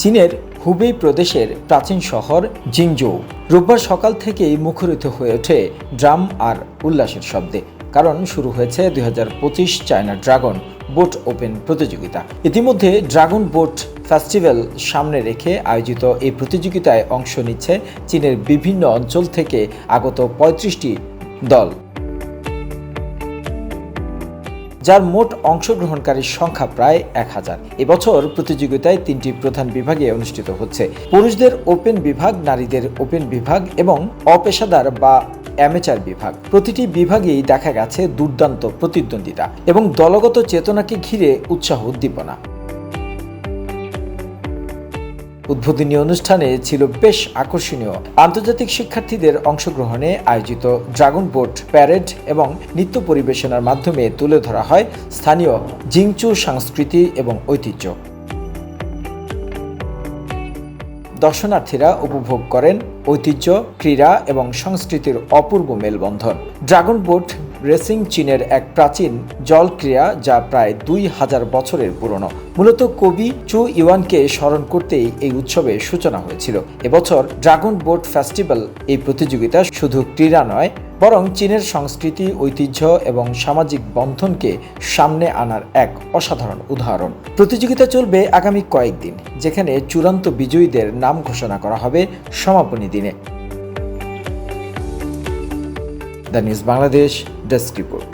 চীনের হুবেই প্রদেশের প্রাচীন শহর জিংজৌ রোববার সকাল থেকেই মুখরিত হয়ে ওঠে ড্রাম আর উল্লাসের শব্দে, কারণ শুরু হয়েছে দুই চায়না ড্রাগন বোট ওপেন প্রতিযোগিতা। ইতিমধ্যে ড্রাগন বোট ফেস্টিভ্যাল সামনে রেখে আয়োজিত এই প্রতিযোগিতায় অংশ নিচ্ছে চীনের বিভিন্ন অঞ্চল থেকে আগত পঁয়ত্রিশটি দল। যার মোট অংশগ্রহণকারীর সংখ্যা প্রায় এক হাজার। এবছর প্রতিযোগিতায় তিনটি প্রধান বিভাগে অনুষ্ঠিত হচ্ছে। পুরুষদের ওপেন বিভাগ, নারীদের ওপেন বিভাগ এবং অপেশাদার বা অ্যামেচার বিভাগ। প্রতিটি বিভাগেই দেখা গেছে দুর্দান্ত প্রতিদ্বন্দ্বিতা এবং দলগত চেতনাকে ঘিরে উৎসাহ উদ্দীপনা। উদ্বোধনী অনুষ্ঠানে ছিল বেশ আকর্ষণীয়। আন্তর্জাতিক শিক্ষার্থীদের অংশগ্রহণে আয়োজিত ড্রাগন বোট প্যারেড এবং নৃত্য পরিবেশনার মাধ্যমে তুলে ধরা হয় স্থানীয় জিংচু সংস্কৃতি এবং ঐতিহ্য। দর্শনার্থীরা উপভোগ করেন ঐতিহ্য, ক্রীড়া এবং সংস্কৃতির অপূর্ব মেলবন্ধন। ড্রাগন বোট রেসিং চীনের এক প্রাচীন জল ক্রীড়া যা প্রায় দুই হাজার বছরের পুরনো। মূলত কবি চু ইওয়ানকে স্মরণ করতেই এই উৎসবের সূচনা হয়েছিল। এবছর ড্রাগন বোট ফেস্টিভ্যাল এই প্রতিযোগিতা শুধু ক্রীড়া নয়, বরং চীনের সংস্কৃতি, ঐতিহ্য এবং সামাজিক বন্ধনকে সামনে আনার এক অসাধারণ উদাহরণ। প্রতিযোগিতা চলবে আগামী কয়েকদিন, যেখানে চূড়ান্ত বিজয়ীদের নাম ঘোষণা করা হবে সমাপনী দিনে। The news Bangladesh. Desk report.